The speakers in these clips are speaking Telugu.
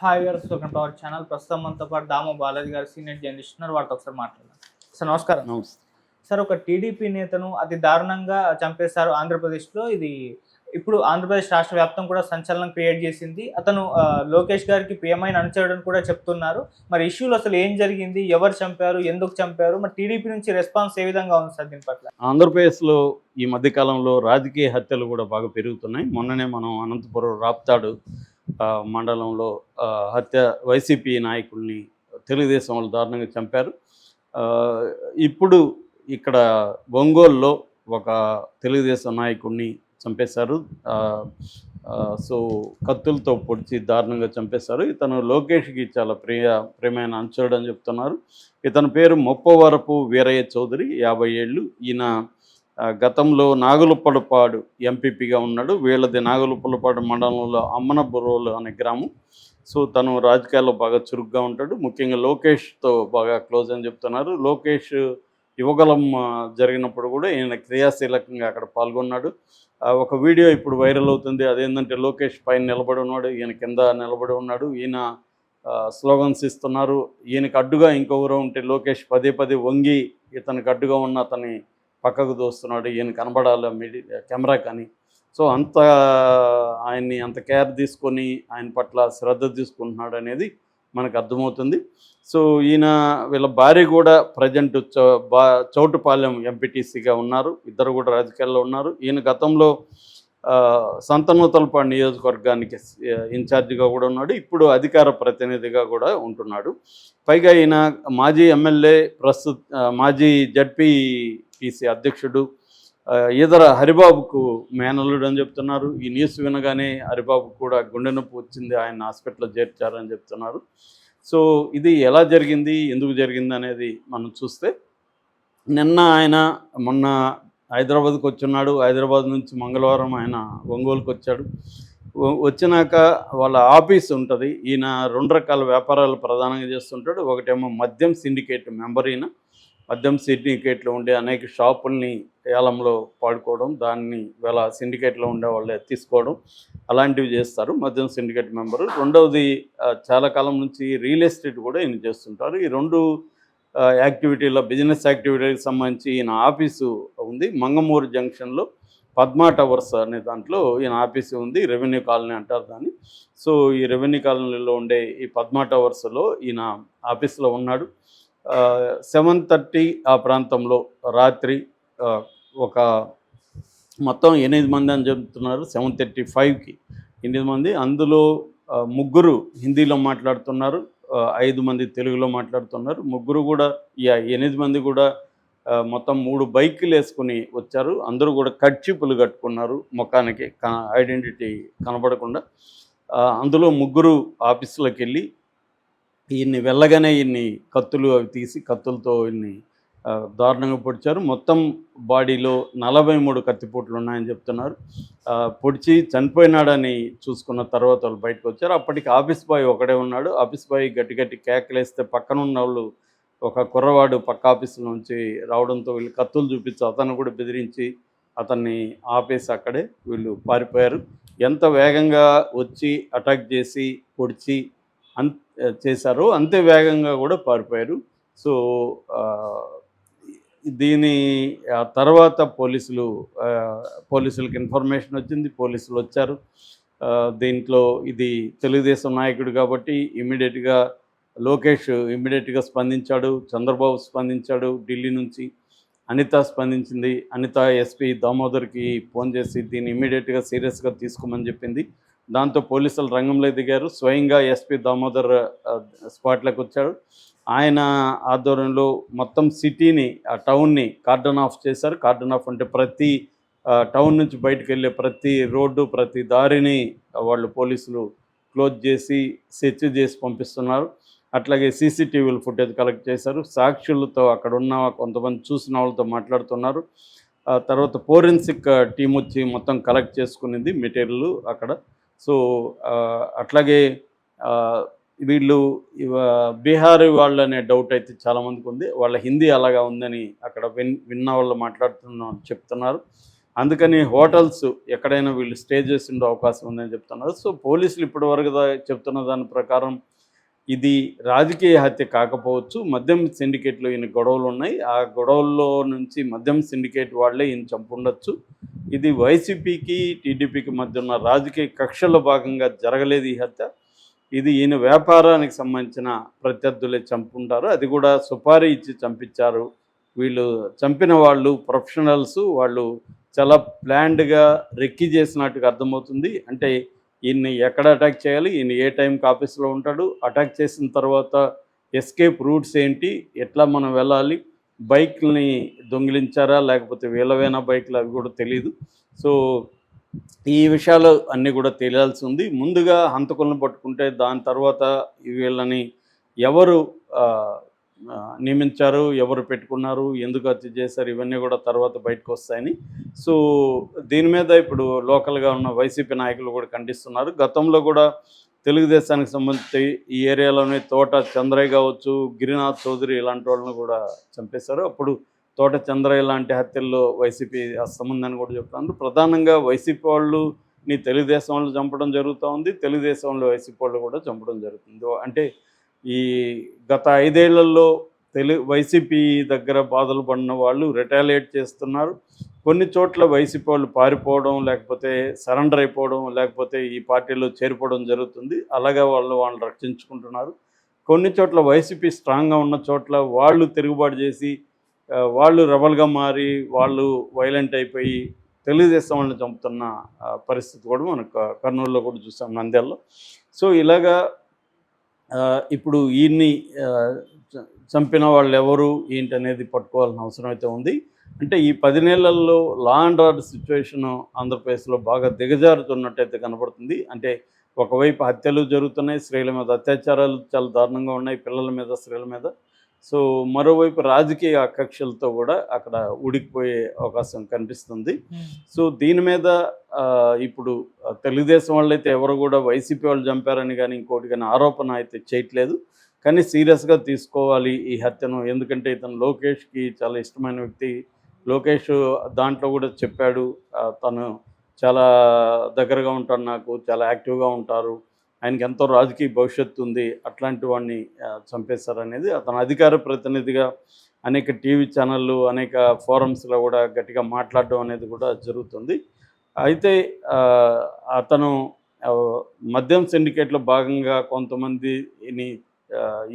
హాయ్ గారు వెల్కమ్ టు అవర్ ఛానల్ ప్రస్తుతం మనతో పాటు దామో బాలాజీ గారు సీనియర్ జర్నలిస్ట్ ఉన్నారు. వారితో ఒకసారి మాట్లాడదాం. సార్ నమస్కారం. నమస్తే. సార్ ఒక టీడీపీ నేతను అతి దారుణంగా చంపేశారు ఆంధ్రప్రదేశ్లో. ఇది ఇప్పుడు ఆంధ్రప్రదేశ్ రాష్ట్ర వ్యాప్తం కూడా సంచలనం క్రియేట్ చేసింది. అతను లోకేష్ గారికి ప్రియమైన అనుచరుడని కూడా చెప్తున్నారు. మరి ఇష్యూలో అసలు ఏం జరిగింది? ఎవరు చంపారు? ఎందుకు చంపారు? మరి టీడీపీ నుంచి రెస్పాన్స్ ఏ విధంగా ఉంది సార్ దీని పట్ల? ఆంధ్రప్రదేశ్లో ఈ మధ్యకాలంలో రాజకీయ హత్యలు కూడా బాగా పెరుగుతున్నాయి. మొన్ననే మనం అనంతపురం రాప్తాడు మండలంలో హత్య వైసీపీ నాయకుల్ని తెలుగుదేశం వాళ్ళు దారుణంగా చంపారు. ఇప్పుడు ఇక్కడ ఒంగోలులో ఒక తెలుగుదేశం నాయకుడిని చంపేశారు. సో కత్తులతో పొడిచి దారుణంగా చంపేశారు. ఇతను లోకేష్కి చాలా ప్రియ ప్రియమైన అనుచరుడు అని చెప్తున్నారు. ఇతని పేరు మొప్పవరపు వీరయ్య చౌదరి యాభై ఏళ్ళు. ఈయన గతంలో నాగులపడపాడు ఎంపీపీగా ఉన్నాడు. వీళ్ళది నాగులుప్పలపాడు మండలంలో అమ్మనబురోలు అనే గ్రామం. సో తను రాజకీయాల్లో బాగా చురుగ్గా ఉంటాడు. ముఖ్యంగా లోకేష్తో బాగా క్లోజ్ అని చెప్తున్నారు. లోకేష్ యువగలం జరిగినప్పుడు కూడా ఈయన క్రియాశీలకంగా అక్కడ పాల్గొన్నాడు. ఒక వీడియో ఇప్పుడు వైరల్ అవుతుంది. అదేంటంటే లోకేష్ పైన నిలబడి ఉన్నాడు. ఈయన కింద నిలబడి ఉన్నాడు. ఈయన స్లోగన్స్ ఇస్తున్నారు. ఈయనకి అడ్డుగా ఇంకొకరు ఉంటే లోకేష్ పదే పదే వంగి ఇతనికి అడ్డుగా ఉన్న అతని పక్కకు దోస్తున్నాడు ఈయన కనబడాలి మీడి కెమెరా కానీ. సో అంత ఆయన్ని అంత కేర్ తీసుకొని ఆయన పట్ల శ్రద్ధ తీసుకుంటున్నాడు అనేది మనకు అర్థమవుతుంది. సో ఈయన వీళ్ళ భార్య కూడా ప్రజెంట్ చౌ బా చౌటుపాలెం ఎంపీటీసీగా ఉన్నారు. ఇద్దరు కూడా రాజకీయాల్లో ఉన్నారు. ఈయన గతంలో సంతనూతలపాడు నియోజకవర్గానికి ఇన్ఛార్జిగా కూడా ఉన్నాడు. ఇప్పుడు అధికార ప్రతినిధిగా కూడా ఉంటున్నాడు. పైగా ఈయన మాజీ ఎమ్మెల్యే ప్రస్తుత మాజీ జడ్పీటీసీ అధ్యక్షుడు ఇతర ఈదర హరిబాబుకు మేనల్లుడు అని చెప్తున్నారు. ఈ న్యూస్ వినగానే హరిబాబుకు కూడా గుండె నొప్పి వచ్చింది. ఆయన హాస్పిటల్లో చేర్చారని చెప్తున్నారు. సో ఇది ఎలా జరిగింది? ఎందుకు జరిగింది అనేది మనం చూస్తే నిన్న ఆయన మొన్న హైదరాబాద్కి వచ్చున్నాడు. హైదరాబాద్ నుంచి మంగళవారం ఆయన ఒంగోలుకి వచ్చాడు. వచ్చినాక వాళ్ళ ఆఫీస్ ఉంటుంది. ఈయన రెండు రకాల వ్యాపారాలు ప్రధానంగా చేస్తుంటాడు. ఒకటేమో మద్యం సిండికేట్ మెంబర్ ఈయన. మద్యం సిండికేట్లో ఉండే అనేక షాపుల్ని ఏలంలో పాడుకోవడం దాన్ని వేళ సిండికేట్లో ఉండే వాళ్ళే తీసుకోవడం అలాంటివి చేస్తారు మద్యం సిండికేట్ మెంబరు. రెండవది చాలా కాలం నుంచి రియల్ ఎస్టేట్ కూడా ఈయన చేస్తుంటారు. ఈ రెండు యాక్టివిటీల బిజినెస్ యాక్టివిటీకి సంబంధించి ఈయన ఆఫీసు ఉంది. మంగమూరు జంక్షన్లో పద్మా టవర్స్ అనే దాంట్లో ఈయన ఆఫీస్ ఉంది. రెవెన్యూ కాలనీ అంటారు దాన్ని. సో ఈ రెవెన్యూ కాలనీలో ఉండే ఈ పద్మా టవర్స్లో ఈయన ఆఫీస్లో ఉన్నాడు. సెవెన్ థర్టీ ఆ ప్రాంతంలో రాత్రి ఒక మొత్తం ఎనిమిది మంది అని చెబుతున్నారు సెవెన్ థర్టీ ఫైవ్కి ఎనిమిది మంది. అందులో ముగ్గురు హిందీలో మాట్లాడుతున్నారు. ఐదు మంది తెలుగులో మాట్లాడుతున్నారు. ముగ్గురు కూడా ఈ ఎనిమిది మంది కూడా మొత్తం మూడు బైకులు వేసుకుని వచ్చారు. అందరూ కూడా కట్చిపులు కట్టుకున్నారు. ముఖానికి ఐడెంటిటీ కనబడకుండా. అందులో ముగ్గురు ఆఫీసులోకి వెళ్ళి ఈయన్ని వెళ్ళగానే ఈయన్ని కత్తులు అవి తీసి కత్తులతో ఈయన్ని దారుణంగా పొడిచారు. మొత్తం బాడీలో నలభై మూడు కత్తిపోట్లు ఉన్నాయని చెప్తున్నారు. పొడిచి చనిపోయినాడని చూసుకున్న తర్వాత వాళ్ళు బయటకు వచ్చారు. అప్పటికి ఆఫీస్ బాయ్ ఒకడే ఉన్నాడు. ఆఫీస్ బాయ్ గట్టి గట్టి కేకలేస్తే పక్కన ఉన్న వాళ్ళు ఒక కుర్రవాడు పక్క ఆఫీస్ నుంచి రావడంతో వీళ్ళు కత్తులు చూపించి అతను కూడా బెదిరించి అతన్ని ఆపేసి అక్కడే వీళ్ళు పారిపోయారు. ఎంత వేగంగా వచ్చి అటాక్ చేసి పొడిచి అన్ చేశారో అంతే వేగంగా కూడా పారిపోయారు. సో దీని తర్వాత పోలీసులు పోలీసులకు ఇన్ఫర్మేషన్ వచ్చింది పోలీసులు వచ్చారు. దీంట్లో ఇది తెలుగుదేశం నాయకుడు కాబట్టి ఇమీడియట్గా లోకేష్ ఇమ్మీడియట్గా స్పందించాడు చంద్రబాబు స్పందించాడు ఢిల్లీ నుంచి అనిత స్పందించింది. అనిత ఎస్పీ దామోదర్కి ఫోన్ చేసి దీన్ని ఇమ్మీడియట్గా సీరియస్గా తీసుకోమని చెప్పింది. దాంతో పోలీసులు రంగంలో దిగారు. స్వయంగా ఎస్పీ దామోదర్ స్పాట్లకు స్పాట్లోకి వచ్చాడు. ఆయన ఆధ్వర్యంలో మొత్తం సిటీని ఆ టౌన్ని కార్డన్ ఆఫ్ చేశారు. కార్డన్ ఆఫ్ అంటే ప్రతి టౌన్ నుంచి బయటకు వెళ్ళే ప్రతి రోడ్డు ప్రతి దారిని వాళ్ళు పోలీసులు క్లోజ్ చేసి సెర్చ్ చేసి పంపిస్తున్నారు. అట్లాగే సీసీటీవీలు ఫుటేజ్ కలెక్ట్ చేశారు. సాక్షులతో అక్కడ ఉన్న కొంతమంది చూసిన వాళ్ళతో మాట్లాడుతున్నారు. తర్వాత ఫోరెన్సిక్ టీం వచ్చి మొత్తం కలెక్ట్ చేసుకునేది మెటీరియల్ అక్కడ. సో అట్లాగే వీళ్ళు ఇవ- బీహార్ వాళ్ళు అనే డౌట్ అయితే చాలామందికి ఉంది. వాళ్ళ హిందీ అలాగా ఉందని అక్కడ విన్ విన్న వాళ్ళు మాట్లాడుతున్న చెప్తున్నారు. అందుకని హోటల్స్ ఎక్కడైనా వీళ్ళు స్టే చేసి ఉండే అవకాశం ఉందని చెప్తున్నారు. సో పోలీసులు ఇప్పటివరకు చెప్తున్న దాని ప్రకారం ఇది రాజకీయ హత్య కాకపోవచ్చు. మద్యం సిండికేట్లో ఈయన గొడవలు ఉన్నాయి. ఆ గొడవల్లో నుంచి మద్యం సిండికేట్ వాళ్ళే ఈయన చంపుండొచ్చు. ఇది వైసీపీకి టీడీపీకి మధ్య ఉన్న రాజకీయ కక్షల భాగంగా జరగలేదు ఈ హత్య. ఇది ఈయన వ్యాపారానికి సంబంధించిన ప్రత్యర్థులే చంపుంటారు. అది కూడా సుపారీ ఇచ్చి చంపించారు. వీళ్ళు చంపిన వాళ్ళు ప్రొఫెషనల్స్ వాళ్ళు చాలా ప్లాన్డ్గా రెక్కి చేసినట్టుగా అర్థమవుతుంది. అంటే ఈయన్ని ఎక్కడ అటాక్ చేయాలి? ఈయన ఏ టైంకి ఆఫీస్లో ఉంటాడు? అటాక్ చేసిన తర్వాత ఎస్కేప్ రూట్స్ ఏంటి? ఎట్లా మనం వెళ్ళాలి? బైక్ని దొంగిలించారా? లేకపోతే వీళ్ళవేనా బైక్లు అవి కూడా తెలియదు సో ఈ విషయాలు అన్నీ కూడా తెలియాల్సి ఉంది. ముందుగా హంతకులను పట్టుకుంటే దాని తర్వాత వీళ్ళని ఎవరు నియమించారు ఎవరు పెట్టుకున్నారు ఎందుకు హత్య చేశారు ఇవన్నీ కూడా తర్వాత బయటకు వస్తాయని. సో దీని మీద ఇప్పుడు లోకల్గా ఉన్న వైసీపీ నాయకులు కూడా ఖండిస్తున్నారు. గతంలో కూడా తెలుగుదేశానికి సంబంధించి ఈ ఏరియాలోనే తోట చంద్రయ్య కావచ్చు గిరినాథ్ చౌదరి ఇలాంటి వాళ్ళని కూడా చంపేశారు. అప్పుడు తోట చంద్రయ్య లాంటి హత్యల్లో వైసీపీ అస్తముందని కూడా చెప్తున్నారు. ప్రధానంగా వైసీపీ వాళ్ళు నీ తెలుగుదేశం వాళ్ళు చంపడం జరుగుతూ ఉంది. తెలుగుదేశం వాళ్ళు వైసీపీ వాళ్ళు కూడా చంపడం జరుగుతుంది. అంటే ఈ గత ఐదేళ్ళలో తెలు వైసీపీ దగ్గర బాధలు పడిన వాళ్ళు రిటాలియేట్ చేస్తున్నారు. కొన్ని చోట్ల వైసీపీ వాళ్ళు పారిపోవడం లేకపోతే సరెండర్ అయిపోవడం లేకపోతే ఈ పార్టీలో చేరిపోవడం జరుగుతుంది. అలాగే వాళ్ళు వాళ్ళు రక్షించుకుంటున్నారు. కొన్ని చోట్ల వైసీపీ స్ట్రాంగ్గా ఉన్న చోట్ల వాళ్ళు తిరుగుబాటు చేసి వాళ్ళు రెబల్గా మారి వాళ్ళు వైలెంట్ అయిపోయి తెలుగుదేశం వాళ్ళని చంపుతున్న పరిస్థితి కూడా మనకు కర్నూలులో కూడా చూసాం నంద్యాలలో. సో ఇలాగా ఇప్పుడు ఈయన్ని చంపిన వాళ్ళు ఎవరు ఏంటి అనేది పట్టుకోవాల్సిన అవసరం అయితే ఉంది. అంటే ఈ పది నెలల్లో లా అండ్ ఆర్డర్ సిచ్యువేషన్ ఆంధ్రప్రదేశ్లో బాగా దిగజారుతున్నట్టయితే కనబడుతుంది. అంటే ఒకవైపు హత్యలు జరుగుతున్నాయి స్త్రీల మీద అత్యాచారాలు చాలా దారుణంగా ఉన్నాయి పిల్లల మీద స్త్రీల మీద. సో మరోవైపు రాజకీయ ఆకక్షలతో కూడా అక్కడ ఉడికిపోయే అవకాశం కనిపిస్తుంది. సో దీని మీద ఇప్పుడు తెలుగుదేశం వాళ్ళు అయితే ఎవరు కూడా వైసీపీ వాళ్ళు చంపారని కానీ ఇంకోటి కానీ ఆరోపణ అయితే చేయట్లేదు. కానీ సీరియస్గా తీసుకోవాలి ఈ హత్యను. ఎందుకంటే ఇతను లోకేష్కి చాలా ఇష్టమైన వ్యక్తి. లోకేష్ దాంట్లో కూడా చెప్పాడు తను చాలా దగ్గరగా ఉంటారు నాకు చాలా యాక్టివ్గా ఉంటారు. ఆయనకి ఎంతో రాజకీయ భవిష్యత్తు ఉంది అట్లాంటి వాడిని చంపేశారనేది అతను అధికార ప్రతినిధిగా అనేక టీవీ ఛానళ్ళు అనేక ఫోరమ్స్లో కూడా గట్టిగా మాట్లాడడం అనేది కూడా జరుగుతుంది. అయితే అతను మద్యం సిండికేట్లో భాగంగా కొంతమందిని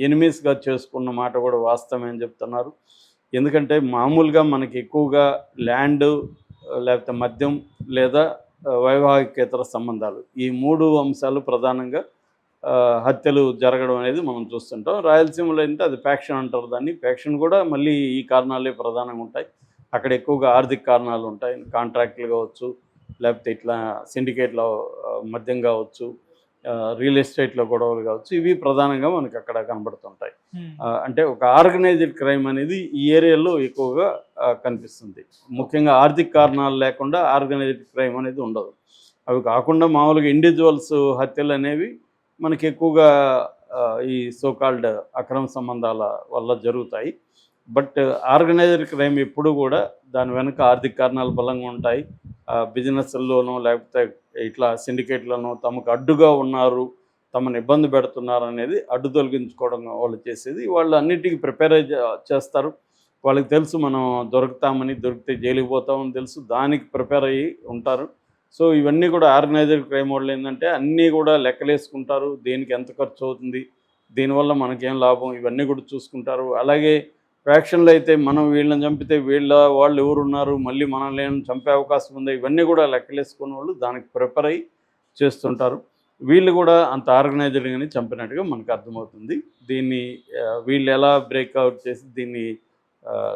ఎనిమీస్గా చేసుకున్న మాట కూడా వాస్తవమే అని చెప్తున్నారు. ఎందుకంటే మామూలుగా మనకి ఎక్కువగా ల్యాండ్ లేకపోతే మద్యం లేదా వైవాహికేతర సంబంధాలు. ఈ మూడు అంశాలు ప్రధానంగా హత్యలు జరగడం అనేది మనం చూస్తుంటాం. రాయలసీమలో అంటే అది ఫ్యాక్షన్ అంటారు దాన్ని. ఫ్యాక్షన్ కూడా మళ్ళీ ఈ కారణాలే ప్రధానంగా ఉంటాయి. అక్కడ ఎక్కువగా ఆర్థిక కారణాలు ఉంటాయి. కాంట్రాక్ట్లు కావచ్చు లేకపోతే ఇట్లా సిండికేట్లో మద్యం కావచ్చు రియల్ ఎస్టేట్లో గొడవలు కావచ్చు ఇవి ప్రధానంగా మనకి అక్కడ కనబడుతుంటాయి. అంటే ఒక ఆర్గనైజ్డ్ క్రైమ్ అనేది ఈ ఏరియాలో ఎక్కువగా కనిపిస్తుంది. ముఖ్యంగా ఆర్థిక కారణాలు లేకుండా ఆర్గనైజ్డ్ క్రైమ్ అనేది ఉండదు. అవి కాకుండా మామూలుగా ఇండివిజువల్స్ హత్యలు అనేవి మనకి ఎక్కువగా ఈ సోకాల్డ్ అక్రమ సంబంధాల వల్ల జరుగుతాయి. బట్ ఆర్గనైజ్డ్ క్రైమ్ ఎప్పుడు కూడా దాని వెనుక ఆర్థిక కారణాలు బలంగా ఉంటాయి. బిజినెస్ల్లోనో లేకపోతే ఇట్లా సిండికేట్లను తమకు అడ్డుగా ఉన్నారు తమను ఇబ్బంది పెడుతున్నారు అనేది అడ్డు తొలగించుకోవడం వాళ్ళు చేసేది. వాళ్ళు అన్నిటికీ ప్రిపేర్ చేస్తారు. వాళ్ళకి తెలుసు మనం దొరుకుతామని దొరికితే జైలుకి పోతామని తెలుసు. దానికి ప్రిపేర్ అయ్యి ఉంటారు. సో ఇవన్నీ కూడా ఆర్గనైజర్ క్రైమ్ వాళ్ళు ఏంటంటే అన్నీ కూడా లెక్కలేసుకుంటారు. దేనికి ఎంత ఖర్చు అవుతుంది దీనివల్ల మనకేం లాభం ఇవన్నీ కూడా చూసుకుంటారు. అలాగే ఫ్యాక్షన్లు అయితే మనం వీళ్ళని చంపితే వీళ్ళ వాళ్ళు ఎవరున్నారు? మళ్ళీ మనల్ని చంపే అవకాశం ఉంది? ఇవన్నీ కూడా లెక్కలేసుకునే వాళ్ళు దానికి ప్రిపేర్ అయ్యి చేస్తుంటారు. వీళ్ళు కూడా అంత ఆర్గనైజర్గానే చంపినట్టుగా మనకు అర్థమవుతుంది. దీన్ని వీళ్ళు ఎలా బ్రేక్అవుట్ చేసి దీన్ని